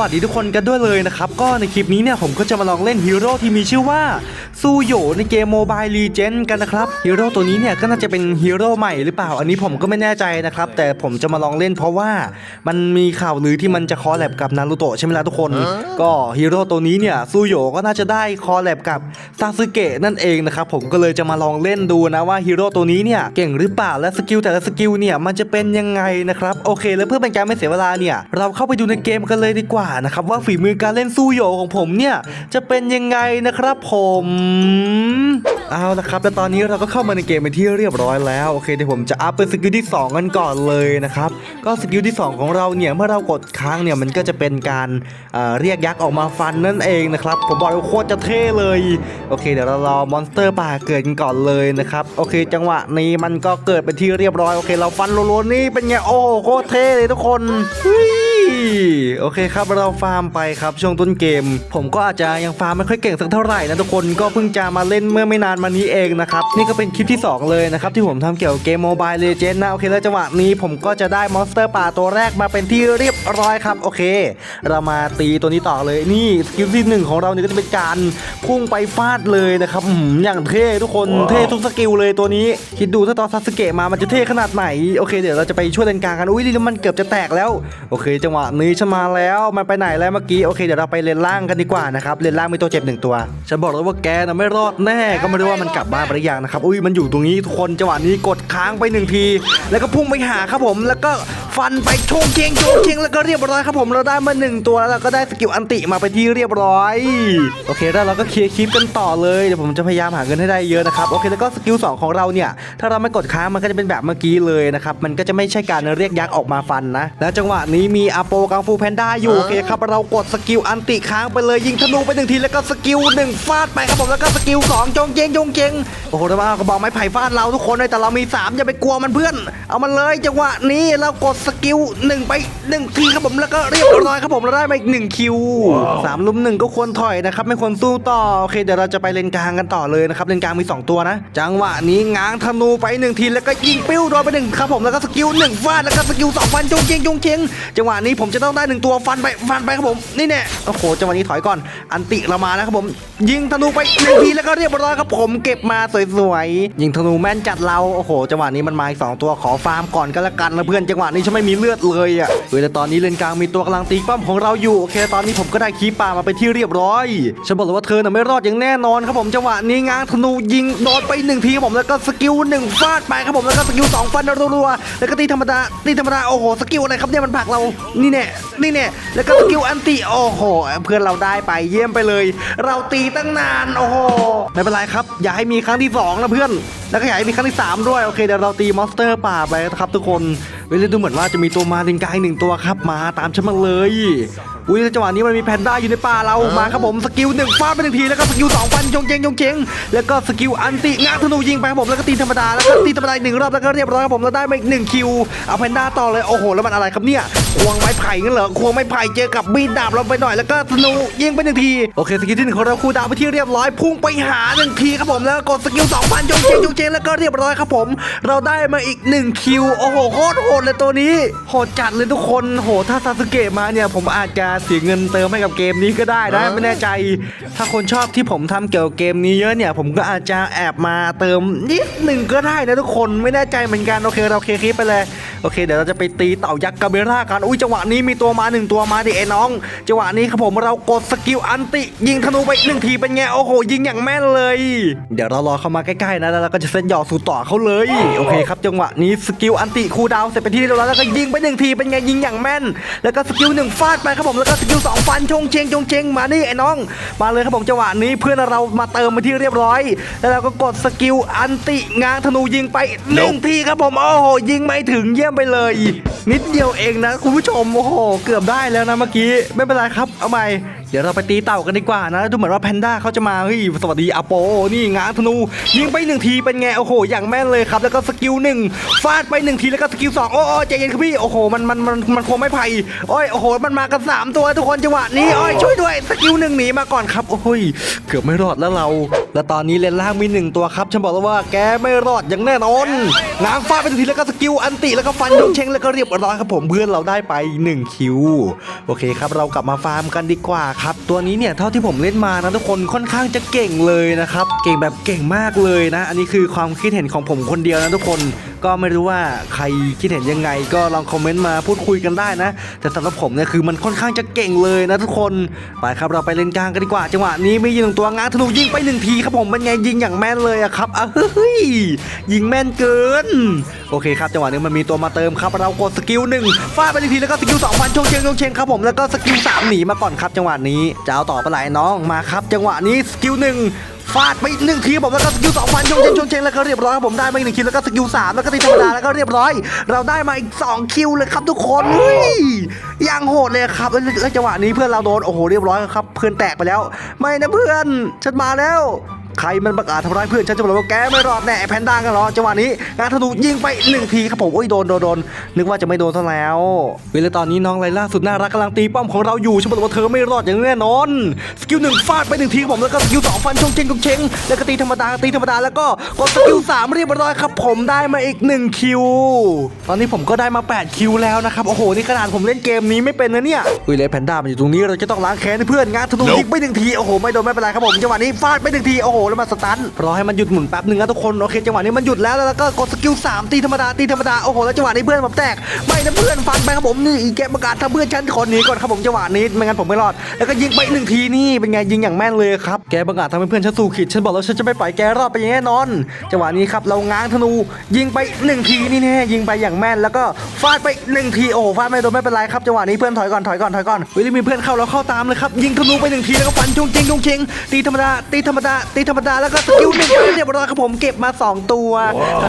วัสดีทุกคนกันด้วยเลยนะครับ ก็ในคลิปนี้เนี่ยผมก็จะมาลองเล่นฮีโร่ที่มีชื่อว่าซูโยในเกมโมบายลีเจนกันนะครับฮีโร่ตัวนี้เนี่ยก็น่าจะเป็นฮีโร่ใหม่หรือเปล่า อันนี้ผมก็ไม่แน่ใจนะครับ แต่ผมจะมาลองเล่นเพราะว่ามันมีข่าวลือที่มันจะคอลแลบกับนารูโตะใช่ไหมล่ะทุกคน ก็ฮีโร่ตัวนี้เนี่ยซูโยก็น่าจะได้คอลแลบกับซาสึเกะนั่นเองนะครับผมก็เลยจะมาลองเล่นดูนะว่าฮีโร่ตัวนี้เนี่ยเก่งหรือเปล่าและสกิลแต่ละสกิลเนี่ยมันจะเป็นยังไงนะครับโอเค แล้วเพื่อเป็นการไม่เสียเวลาเนี่ยเราเข้าไปดูในเกมกันเลยดีกว่านะครับว่าฝีมือการเล่นซูโยของผมเนี่ยจะเป็นยังไงนะครับผมเอาละครับแล้วตอนนี้เราก็เข้ามาในเกมเป็นที่เรียบร้อยแล้วโอเคเดี๋ยวผมจะอัพเป็นสกิลที่สองกันก่อนเลยนะครับก็สกิลที่สองของเราเนี่ยเมื่อเรากดค้างเนี่ยมันก็จะเป็นการเอ่อเรียกยักษ์ออกมาฟันนั่นเองนะครับผมบอกเลยว่าโคตรจะเท่เลยโอเคเดี๋ยวเรารอมอนสเตอร์ป่าเกิดกันก่อนเลยนะครับโอเค จังหวะนี้มันก็เกิดเป็นที่เรียบร้อยโอเค เราฟันโลโลนี่เป็นไงโอ้โหโคตรเท่เลยทุกคนเฮ้ย โอเคครับเราฟาร์มไปครับช่วงต้นเกม ผมก็อาจจะยังฟาร์มไม่ค่อยเก่งสักเท่าไหร่นะทุกคนก็เพิ่งจะมาเล่นเมื่อไม่นานมานี้เองนะครับนี่ก็เป็นคลิปที่สองเลยนะครับที่ผมทำเกี่ยวกับเกมโมบายเลเจนด์นะโอเคแล้วจังหวะนี้ผมก็จะได้มอนสเตอร์ป่าตัวแรกมาเป็นที่เรียบร้อยครับโอเค เรามาตีตัวนี้ต่อเลยนี่สกิลที่หนึ่งของเราเนี่ยก็จะเป็นการพุ่งไปฟาดเลยนะครับอื้อหืออย่างเท่ทุกคนเท่ทุกสกิลเลยตัวนี้คิดดูถ้าตอนซาสเกะมามันจะเท่ขนาดไหนโอเคเดี๋ยวเราจะไปช่วยเลนกลางกันอุ้ยนี่มันเกือบจะแตกแล้วโอเค จังหวะนี้ฉันมาแล้วมันไปไหนแล้วเมื่อกี้โอเคเดี๋ยวเราไปเลนล่างกันดีกว่านะครับเลนล่างมีตัวเจ็บหนึ่งตัว ฉันบอกเลยว่าแกน่ะไม่รอดแน่ก็ไม่รู้ว่ามันกลับบ้านไปหรือยังนะครับอุ้ยมันอยู่ตรงนี้ทุกคนจังหวะนี้กดค้างไปหนึ่งที แล้วก็พุ่งไปหาครับผม แล้วก็ฟันไปโชงเชงโชงเชงแล้วก็เรียบร้อยครับผมเราได้มาหนึ่งตัวแล้วเราก็ได้สกิลอันติมาเป็นที่เรียบร้อย โอเคแล้วเราก็เคลียร์คลิปกันต่อเลยเดี๋ยวผมจะพยายามหาเงินให้ได้เยอะนะครับโอเคแล้วก็สกิลสองของเราเนี่ยถ้าเราไม่กดค้างมันก็จะเป็นแบบเมื่อกี้เลยนะครับมันก็จะไม่ใช่การเรียกยักษ์ออกมาฟันนะ แล้วจังหวะนี้มีอาโปกังฟูแพนด้าอยู่โอเคครับเรากดสกิลอันติค้างไปเลยยิงธนูไปหนึ่งทีแล้วก็สกิลหนึ่งฟาดไปครับผมแล้วก็สกิลสองจงเจงจงเจงโอ้โหแต่ว่ากระบอกไม้ไผ่ฟาดเราทุกคนเลยแต่เรามีสามอย่าไปกลัวมันเพื่อน เอามันเลยจังหวะนี้เรากดสกิลหนึ่งไปหนึ่งทีครับผมแล้วก็เรียบร้อยครับผมเราได้มาอีกหนึ่งคิวสามลุมหนึ่งก็ควรถอยนะครับไม่ควรสู้ต่อโอเคเดี๋ยวเราจะไปเลนกลางกันต่อเลยนะครับเลนกลางมีสองตัวนะ จังหวะนี้ง้างธนูไปหนึ่งทีแล้วก็ยิงปิ้วโดนไปหนึ่งครับผมแล้วก็สกิลหนึ่งฟาดแล้วก็สกิลสองฟันจงเจงจงเจงจังหวะนี้ผมจะต้องได้หนึ่งตัวฟันไปฟันไปครับผมนี่แน่โอ้โหจังหวะนี้ถอยก่อนอันติเรามานะครับผม ยิงธนูไปหนึ่งทีแล้วก็เรียบร้อยครับผมเก็บมาสวยๆยิงธนูแม่นจัดเราโอ้โหจังหวะนี้มันมาอีกสองตัวขอฟาร์มก่อนก็แล้วกันนะเพื่อนจังหวะนี้ฉันไม่มีเลือดเลยอะเฮ้ยแต่ตอนนี้เลนกลางมีตัวกำลังตีป้อมของเราอยู่โอเคตอนนี้ผมก็ได้คีป่ามาเป็นที่เรียบร้อยฉันบอกเลยว่าเธอน่ะไม่รอดอย่างแน่นอนครับผมจังหวะนี้ง้างธนูยิงโดนไปหนึ่งทีครับผมแล้วก็สกิลหนึ่งฟาดไปครับผมแล้วก็สกิลสองฟันรัวๆแล้วก็ตีธรรมดาตีธรรมดาโอ้โหสกิลอะไรครับเนี่ยมันผักเรานี่แน่นี่แน่แล้วก็สกิลอันติโอ้โห เพื่อนเราได้ไปเยี่ยมไปเลย เราตีตั้งนานโอ้โหไม่เป็นไรครับ อย่าให้มีครั้งที่สองนะเพื่อน แล้วก็อย่าให้มีครั้งที่สามด้วยโอเคเดี๋ยวเราตีมอนสเตอร์ป่าไปนะครับทุกคน เว้ยดูเหมือนว่าจะมีตัวมาลิงกายหนึ่งตัวครับมาตามฉันมาเลยอุ้ยจังหวะนี้มันมีแพนด้าอยู่ในป่าเรามาครับผมสกิลหนึ่งฟาดไปหนึ่งทีแล้วก็สกิลสองฟันยงเจงยงเจงแล้วก็สกิลอันติงาธนูยิงไปครับผมแล้วก็ตีธรรมดาแล้วก็ตีธรรมดาหนึ่งรอบแล้วก็เรียบร้อยครับผมเราได้มาอีกหนึ่งคิวเอาแพนด้าต่อเลยโอ้โหแล้วมันอะไรครับเนี่ยควงไม้ไผ่งั้นเหรอควงไม้ไผ่เจอกับมีดดาบเราไปหน่อยแล้วก็ธนูยิงไปหนึ่งทีโอเคสกิลที่หนึ่งของเราคูดาวไปที่เรียบร้อยพุ่งไปหาหนึ่งทีครับผมแล้วกดสกิลสองพันยงเจงยงเจงแล้วก็เรียบร้อยครับผม เราได้มาอีกหนึ่งคิวโอ้โหโคตรโหดเลยตัวนี้โหดจัดเลยทุกคนโหถ้าซาสึเกะมาเนี่ยผมอาจจะเสียเงินเติมให้กับเกมนี้ก็ได้นะไม่แน่ใจ ถ้าคนชอบที่ผมทำเกี่ยวกับเกมนี้เยอะเนี่ย ผมก็อาจจะแอบมาเติมนิดหนึ่งก็ได้นะทุกคนไม่แน่ใจเหมือนกันโอเคเราเคลียร์คลิปไปเลยโอเคเดี๋ยวเราจะไปตีเต่ายักษ์กาเบร่ากันอุ้ยจังหวะนี้มีตัวมาหนึ่งตัวมาดิไอ้น้อง จังหวะนี้ครับผมเรากดสกิลอันติ ยิงธนูไปหนึ่งทีเป็นไงโอ้โหยิงอย่างแม่นเลย เดี๋ยวเรารอเข้ามาใกล้ๆนะแล้วเราก็จะเส้นหยอดสู่ต่อเขาเลยโอเคครับจังหวะนี้สกิลอันติคูดาวเสร็จเป็นที่เรียบร้อยแล้วก็ยิงไปหนึ่งทีเป็นไงยิงอย่างแม่น แล้วก็สกิลหนึ่งฟาดไปครับผมแล้วก็สกิลสองฟันชงเชงชงเชงมานี่ไอ้น้อง มาเลยครับผมจังหวะนี้เพื่อนเรามาเติมมาที่เรียบร้อย แล้วเราก็กดสกิลอันติงางธนูยิงไปหนึ่งทีครับผมโอ้โหยิงไม่ถึงเยี่ยมไปเลย นิดเดียวเองนะคุณผู้ชมโอ้โห เกือบได้แล้วนะเมื่อกี้ ไม่เป็นไรครับ เอาใหม่ เดี๋ยวเราไปตีเต่ากันดีกว่านะ ดูเหมือนว่าแพนด้าเขาจะมาเฮ้ยสวัสดีอาโป นี่ง้างธนู ยิงไปหนึ่งทีเป็นไง โอ้โห อย่างแม่นเลยครับ แล้วก็สกิลหนึ่งฟาดไปหนึ่งทีแล้วก็สกิลสองโอ้โอ้ใจเย็นครับพี่ โอ้โห มันมันมันมันคงไม่ไผ่โอ้ย โอ้โห มันมากันสามตัวทุกคนจังหวะนี้ โอ้ย ช่วยด้วย สกิลหนึ่งหนีมาก่อนครับ โอ้ย เกือบไม่รอดแล้วเรา แล้วตอนนี้เลนล่างมีหนึ่งตัวครับฉันบอกแล้วว่าแกไม่รอดอย่างแน่นอนง้างฟาดไปหนึ่งทีแล้วก็สกิลอันติแล้วก็ฟันโยกเชงแล้วก็เรียบร้อยครับผมเพื่อนเราได้ไปหนึ่งคิวโอเคครับเรากลับมาฟาร์มกันดีกว่าครับ ตัวนี้เนี่ยเท่าที่ผมเล่นมานะทุกคนค่อนข้างจะเก่งเลยนะครับ เก่งแบบเก่งมากเลยนะ อันนี้คือความคิดเห็นของผมคนเดียวนะทุกคนก็ไม่รู้ว่าใครคิดเห็นยังไง ก็ลองคอมเมนต์มาพูดคุยกันได้นะ แต่สำหรับผมเนี่ยคือมันค่อนข้างจะเก่งเลยนะทุกคนไปครับเราไปเล่นกลางกันดีกว่า จังหวะนี้ไมียิงหนึ่งตัวง้างธนูยิงไปหนึ่งทีครับผมเป็นไงยิงอย่างแม่นเลยอะครับอะเฮ้ยยิงแม่นเกิน โอเคครับจังหวะนี้มันมีตัวมาเติมครับเรากดสกิลหนึ่งฟาดไปหนึ่งทีแล้วก็สกิลสองพันชงเชงชงเชงครับผมแล้วก็สกิลสามหนีมาก่อนครับจังหวะนี้จะเอาต่อไปไหลน้องมาครับ จังหวะนี้สกิลหนึ่ง ฟาดไปหนึ่งทีครับผมแล้วก็สกิลสองพันยงเชงชงเชงแล้วก็เรียบร้อยครับผมได้มาอีกหนึ่งคิวแล้วก็สกิลสามแล้วก็ตีธรรมดาแล้วก็เรียบร้อย เราได้มาอีกสองคิวเลยครับทุกคนเฮ้ยอย่างโหดเลยครับแล้วจังหวะนี้เพื่อนเราโดนโอ้โหเรียบร้อยครับ เพื่อนแตกไปแล้ว ไม่นะเพื่อนฉันมาแล้ว ใครมันประกาศทำร้ายเพื่อนฉันจะบอกเลยว่าแกไม่รอดแน่แพนด้ากันเหรอจังหวะนี้งานธนูยิงไปหนึ่งทีครับผมโอ้ยโดนโดนโดนนึกว่าจะไม่โดนซะแล้วเวลาตอนนี้น้องไลล่าสุดน่ารักกำลังตีป้อมของเราอยู่ฉันบอกเลยว่าเธอไม่รอดอย่างแน่นอนสกิลหนึ่งฟาดไปหนึ่งทีครับผมแล้วก็สกิลสองฟันชงเชงชงเชงแล้วก็ตีธรรมดาตีธรรมดาแล้วก็กดสกิลสามเรียบร้อยครับผมได้มาอีกหนึ่งคิวตอนนี้ผมก็ได้มา8คิวแล้วนะครับโอ้โหนี่ขนาดผมเล่นเกมนี้ไม่เป็นนะเนี่ยอุ้ยเลยแพนด้ามันอยู่ตรงนี้เราจะต้องล้างแค้นเพื่อนงานธนูยิงไปหนึ่งทีโอ้โหไม่โดนไม่เป็นไรครับผมจังหวะนี้ฟาดไปหนึ่งทีโอ้โหแล้วมาสตันรอให้มันหยุดหมุนแป๊บหนึ่งนะทุกคนโอเคจังหวะนี้มันหยุดแล้วแล้วก็กดสกิล3ตีธรรมดาตีธรรมดาโอ้โหแล้วจังหวะนี้เพื่อนผมแตกไม่นะเพื่อนฟันไปครับผมนี่อีแกประกาศถ้าเพื่อนฉันขอหนีก่อนครับผมจังหวะนี้ไม่งั้นผมไม่รอด แล้วก็ยิงไปหนึ่งทีนี่เป็นไงยิงอย่างแม่นเลยครับแกประกาศทำให้เพื่อนฉันสู่ขีดฉันบอกแล้วฉันจะไม่ปล่อยแกรอดไปอย่างแน่นอน จังหวะนี้ครับเราง้างธนูยิงไปหนึ่งทีนี่แน่ยิงไปอย่างแม่นแล้วก็ฟาดไปหนึ่งทีโอ้ฟาดไม่โดนไม่เป็นไรครับจังหวะนี้เพื่อนถอยก่อนถอยก่อนถอยก่อนเฮ้ยมีเพื่อนเข้าแล้วเข้าตามเลยครับยิงธนูไปหนึ่งทีแล้วก็ฟันจงเจงจงเจงตีธรรมดาตีธรรมดาตีธรรมดาแล้วก็สกิลหนึ่งเรียบร้อยครับผมเก็บมา 2 ตัว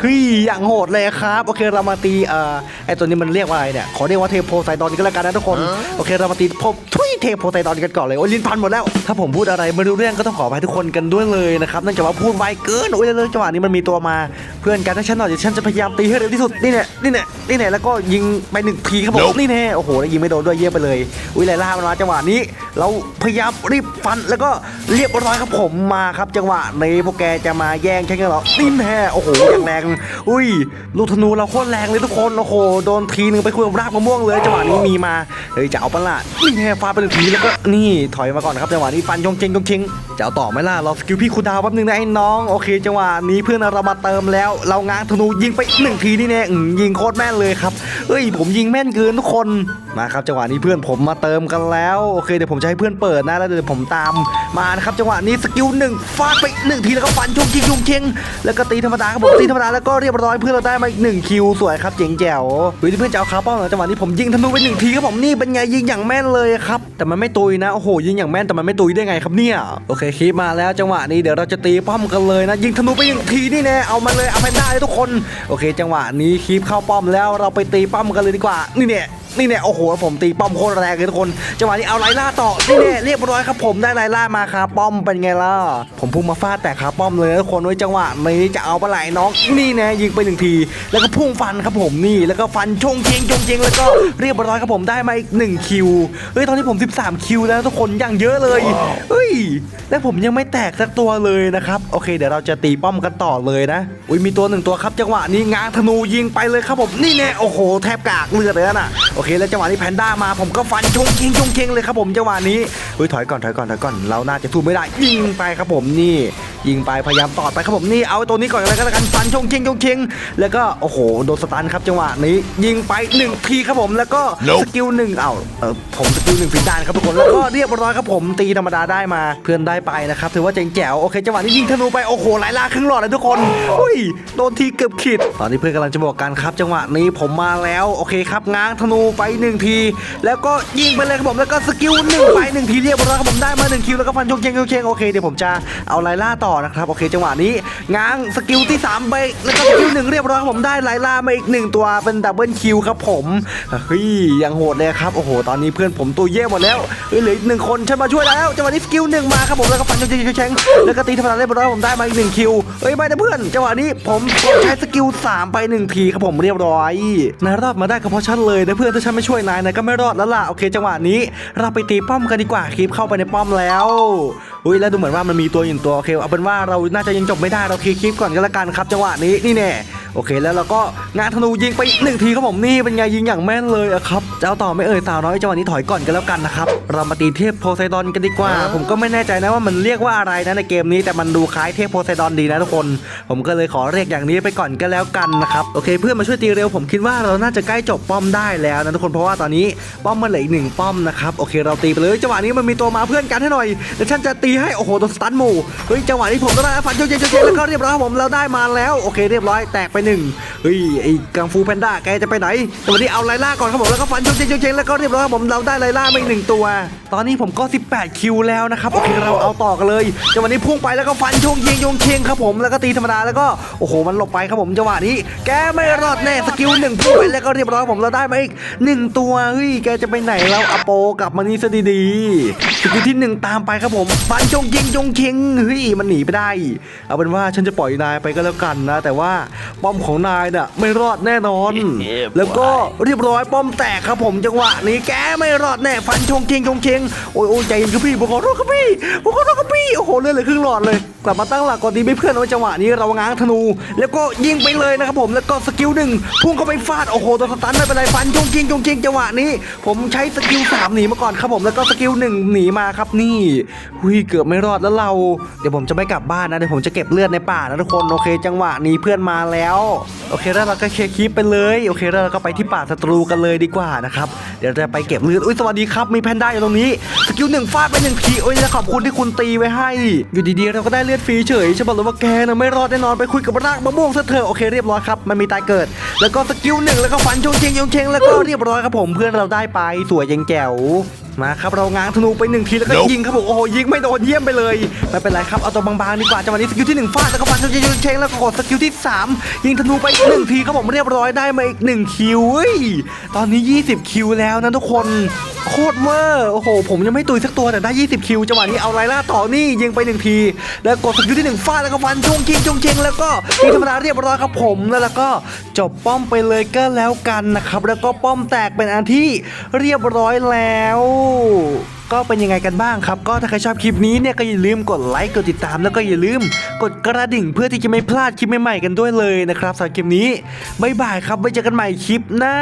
เฮ้ยอย่างโหดเลยครับโอเคเรามาตีเอ่อไอตัวนี้มันเรียกว่าอะไรเนี่ยขอเรียกว่าเทโพไซดอนก็แล้วกันนะทุกคนโอเคเรามาตีพบทุยเทโพไซดอนกันก่อนเลยโอ้ยลิ้นพันหมดแล้ว ถ้าผมพูดอะไรไม่รู้เรื่องก็ต้องขออภัยทุกคนกันด้วยเลยนะครับเนื่องจากว่าพูดไวเกินโอ้ยเรื่องจังหวะนี้มันมีตัวมาเพื่อนกันถ้าฉันหน่อยเดี๋ยวฉันจะพยายามตีให้เร็วที่สุดนี่เนี่ยนี่เนี่ยนี่เนี่ยแล้วก็ยิงไปหนึ่งทีครับผมนี่แน่โอ้โหแล้วยิงไม่โดนด้วยเยี่ยมไปเลยอุ้ยไลล่ามันมาจังหวะนี้ เราพยายามรีบฟันแล้วก็เรียบร้อยครับผมมาครับจังหวะนี้พวกแกจะมาแย่งใช่ไหมเหรอนี่แน่โอ้โหอย่างแรงอุ้ยลูกธนูเราโคตรแรงเลยทุกคนโอ้โหโดนทีนึงไปคุยกับรากมะม่วงเลยจังหวะนี้มีมาเฮ้ยจะเอาปะล่ะนี่แน่ฟาดไปหนึ่งทีแล้วก็นี่ถอยมาก่อนนะครับจังหวะนี้ฟันชงเชงชงเชง จะเอาต่อไหมล่ะเราสกิลพี่คูดาวแป๊บนึงนะไอ้น้องโอเค จังหวะนี้เพื่อนเรามาเติมแล้ว เราง้างธนูยิงไปหนึ่งทีนี่แน่ยิงโคตรแม่นเลยครับเอ้ย ผมยิงแม่นเกินทุกคนมาครับจังหวะนี้เพื่อนผมมาเติมกันแล้วโอเคเดี๋ยวผมจะให้เพื่อนเปิดนะแล้วเดี๋ยวผมตามมานะครับจังหวะนี้สกิลหนึ่งฟาดไปหนึ่งทีแล้วก็ฟันชงชิงชงเชงแล้วก็ตีธรรมดาครับผมตีธรรมดาแล้วก็เรียบร้อยเพื่อนเราได้มาอีกหนึ่งคิวสวยครับเจ๋งแจ๋วเฮ้ยเพื่อนจะเอาคาร์ป้องเหรอจังหวะนี้ผมยิงธนูไปหนึ่งทีครับผมนี่เป็นไงยิงอย่างแม่นเลยครับแต่มันไม่ตุยนะโอ้โหยิงอย่างแม่นแต่มันไม่ตุยได้ไงครับเนี่ยโอเคคลิปมาแล้วจังหวะนี้เดี๋ยวเราจะตีป้อมกันเลยนะ ยิงธนูไปหนึ่งทีนี่แน่เอามาเลยเอาไปได้ทุกคน โอเค จังหวะนี้คลิปเข้าป้อมแล้วเราไปตีป้อมกันเลยดีกว่า นี่เนี่ย นี่เนี่ยโอ้โหผมตีป้อมโคตรแรงเลยทุกคนจังหวะนี้เอาไลล่าต่อนี่เนี่ยเรียบร้อยครับผมได้ไลล่ามาคาป้อมเป็นไงล่ะผมพุ่งมาฟาดแต่คาป้อมเลยนะทุกคนไว้จังหวะนี้จะเอาปลาไหลน้องนี่น่ยิงไปหนึ่งที แล้วก็พุ่งฟันครับผมนี่แล้วก็ฟันชงเชงชงเชงแล้วก็เรียบร้อยครับผมได้มาอีกหนึ่งคิวเฮ้ยตอนนี้ผม 13 คิวแล้วทุกคนอย่างเยอะเลยเฮ้ยและผมยังไม่แตกสักตัวเลยนะครับโอเคเดี๋ยวเราจะตีป้อมกันต่อเลยนะอุ้ยมีตัวหนึ่งตัวครับจังหวะนี้ง้างธนูยิงไปเลยครับผมนี่แน่โอ้โหแทบกากเลือดเลยนะโอเคแล้วจังหวะนี้แพนด้ามาผมก็ฟันชงเคียงชงเคียงเลยครับผมจังหวะนี้เฮ้ยถอยก่อนถอยก่อนถอยก่อนเราน่าจะสู้ไม่ได้ยิงไปครับผมนี่ยิงไปพยายามตอดไปครับผมนี่เอาไอ้ตัวนี้ก่อนเลยก็แล้วกันฟันชงเชงชงเชงแล้วก็โอ้โหโดนสตันครับจังหวะนี้ยิงไปหนึ่งทีครับผมแล้วก็ Nope สกิลหนึ่งเอ้าเออผมสกิลหนึ่งผิดด้านครับทุกคนแล้วก็เรียบร้อยครับผมตีธรรมดาได้มาเพื่อนได้ไปนะครับถือว่าเจ๋งแจ๋วโอเคจังหวะนี้ยิงธนูไปโอ้โหหลายลาครึ่งหลอดเลยทุกคนอุ้ยโดนทีเกือบขิดตอนนี้เพื่อนกำลังจะบอกกันครับ จังหวะนี้ผมมาแล้วโอเคครับง้างธนูไปหนึ่งที แล้วก็ยิงไปเลยครับผมแล้วก็สกิลหนึ่งไปหนึ่งทีเรียบร้อยครับผมได้มาหนึ่งคิวแล้วก็ฟันชงเชงชงเชงโอเคเดี๋ยวผมจะเอาไลล่าต่อต่อนะครับโอเคจังหวะนี้ง้างสกิลที่3ไปแล้วก็สกิลหนึ่งเรียบร้อยผมได้ไลล่ามาอีกหนึ่งตัวเป็นดับเบิลคิวครับผมเฮ้ยยังโหดเลยครับโอ้โหตอนนี้เพื่อนผมตัวเย่หมดแล้วเฮ้ยหลืออีกหนึ่งคนฉันมาช่วยแล้วจังหวะนี้สกิลหนึ่งมาครับผมแล้วก็ฟันชงๆแชงแล้วก็ตีธรรมดาเรียบร้อยผมได้มาอีกหนึ่งคิวเฮ้ยไม่นะเพื่อนจังหวะนี้ผมใช้สกิลสามไปหนึ่งทีครับผมเรียบร้อยนายรอดมาได้ก็เพราะฉันเลยนะเพื่อนถ้าฉันไม่ช่วยนายนายก็ไม่รอดแล้วล่ะโอเค จังหวะนี้ เราไปตีป้อมกันดีกว่าคลิปเข้าไปในป้อมแล้ว อุ้ยแล้วดูเหมือนว่ามันมีตัวอยู่ตัวโอเคเอาเป็นว่าเราน่าจะยังจบไม่ได้เราคลียร์คลิปก่อนก็แล้วกันครับจังหวะนี้นี่แน่โอเคแล้วเราก็งานธนูยิงไปหนึ่งทีครับผมนี่เป็นไงยิงอย่างแม่นเลยอะครับจะเอาต่อไม่เอ่ยสาวน้อยจังหวะนี้ถอยก่อนกันแล้วกันนะครับเรามาตีเทพโพไซดอนกันดีกว่า ผมก็ไม่แน่ใจนะว่ามันเรียกว่าอะไรนะในเกมนี้แต่มันดูคล้ายเทพโพไซดอนดีนะทุกคน ผมก็เลยขอเรียกอย่างนี้ไปก่อนก็แล้วกันนะครับโอเคเพื่อนมาช่วยตีเร็วผมคิดว่าเราน่าจะใกล้จบป้อมได้แล้วนะทุกคนเพราะว่าตอนนี้ป้อมมันเหลืออีกหนึ่งป้อมนะครับโอเคเราตีไปเลยจังหวะนี้มันมีตัวมาเพื่อนกันให้หน่อยเดี๋ยวฉันจะตีให้โอ้โหโดนสตันหมู่เฮ้ยจังหวะนี้ผมก็ได้ฟันโยกเยกๆแล้วก็เรียบร้อยครับผมเราได้มาแล้วโอเคเรียบร้อยแตกไปหนึ่งเฮ้ยไอ้กังฟูแพนด้าแกจะไปไหนจังหวะนี้เอาไลล่าก่อนครับผมแล้วก็ฟันโยกเยกๆแล้วก็เรียบร้อยครับผมเราได้ไลล่ามาอีกหนึ่งตัว ตอนนี้ผมก็ 18 คิวแล้วนะครับโอเคเราเอาต่อกันเลยจังหวะนี้พุ่งไปแล้วก็ฟันชงยิงโยงเชงครับผมแล้วก็ตีธรรมดาแล้วก็โอ้โหมันหลบไปครับผมจังหวะนี้ แกไม่รอดแน่สกิลหนึ่งพุ่งไปแล้วก็เรียบร้อยผมเราได้มาอีกหนึ่งตัวเฮ้ยแกจะไปไหนแล้วอโปกลับมานี่ซะดีๆสกิลที่หนึ่งตามไปครับผมฟันชงยิงโยงเชงเฮ้ยมันหนีไปได้ เอาเป็นว่าฉันจะปล่อยนายไปก็แล้วกันนะ แต่ว่าปอมของนายน่ะไม่รอดแน่นอน แล้วก็เรียบร้อยป้อมแตกครับผมจังหวะนี้แกไม่รอดแน่ฟันชงเชงชงเชงโอ้ยโอ้ยใจเย็นครับพี่ผมขอโทษครับพี่ผมขอโทษครับพี่โอ้โหเลือดเหลือครึ่งหลอดเลย กลับมาตั้งหลักก่อนดีไม่เพื่อนเอาไว้จังหวะนี้เราง้างธนู แล้วก็ยิงไปเลยนะครับผมแล้วก็สกิลหนึ่งพุ่งเข้าไปฟาดโอ้โหโดนสตันไม่เป็นไรฟันชงเชงชงเชงจังหวะนี้ ผมใช้สกิลสามหนีมาก่อนครับผมแล้วก็สกิลหนึ่งหนีมาครับนี่หุยเกือบไม่รอดแล้วเรา เดี๋ยวผมจะไม่กลับบ้านนะเดี๋ยวผมจะเก็บเลือดในป่านะทุกคนโอเค จังหวะนี้เพื่อนมาแล้วโอเคแล้วเราก็เคลียร์คลิปไปเลย โอเคแล้วเราก็ไปที่ป่าศัตรูกันเลยดีกว่านะครับ เดี๋ยวจะไปเก็บเลือดอุ้ยสวัสดีครับ มีแพนด้าอยู่ตรงนี้ สกิลหนึ่งฟาดไปหนึ่งทีโอ้ยแล้วขอบคุณที่คุณตีไว้ให้ อยู่ดีๆเราก็ได้เลือดฟรีเฉยฉันบอกเลยว่าแกนะไม่รอดแน่นอนไปคุยกับรากมะม่วงซะเถอะโอเคเรียบร้อยครับมันมีตายเกิด แล้วก็สกิลหนึ่งแล้วก็ฟันชงเชงชงเชงแล้วก็เรียบร้อยครับผมเพื่อนเราได้ไปสวยยังแจ๋ว มาครับเราง้างธนูไปหนึ่งทีแล้วก็ยิงครับผมโอ้โหยิงไม่โดนเยี่ยมไปเลยไม่เป็นไรครับเอาตัวบางๆดีกว่าจังหวะนี้สกิลที่หนึ่งฟาดแล้วก็ฟันชงเชงแล้วก็กดสกิลที่สามยิงธนูไปอีกหนึ่งทีครับผมเรียบร้อยได้มาอีกหนึ่งคิวเฮ้ยตอนนี้ 20 คิวแล้วนะทุกคนโคตรเวอร์โอ้โห ผมยังไม่ตุยสักตัวแต่ได้ 20 คิวจังหวะนี้เอาไลล่าต่อนี่ยิงไปหนึ่งที แล้วกดสกิลที่หนึ่งฟาดแล้วก็ฟันชงเชงชงเชงแล้วก็ยิงธรรมดาเรียบร้อยครับผมแล้วแล้วก็จบป้อมไปเลยก็แล้วกันนะครับแล้วก็ป้อมแตกเป็นอันที่เรียบร้อยแล้วก็เป็นยังไงกันบ้างครับ ก็ถ้าใครชอบคลิปนี้เนี่ยก็อย่าลืมกดไลค์กดติดตามแล้วก็อย่าลืม กดกระดิ่งเพื่อที่จะไม่พลาดคลิปใหม่ๆกันด้วยเลยนะครับสำหรับคลิปนี้บ๊ายบายครับไว้เจอกันใหม่คลิปหน้า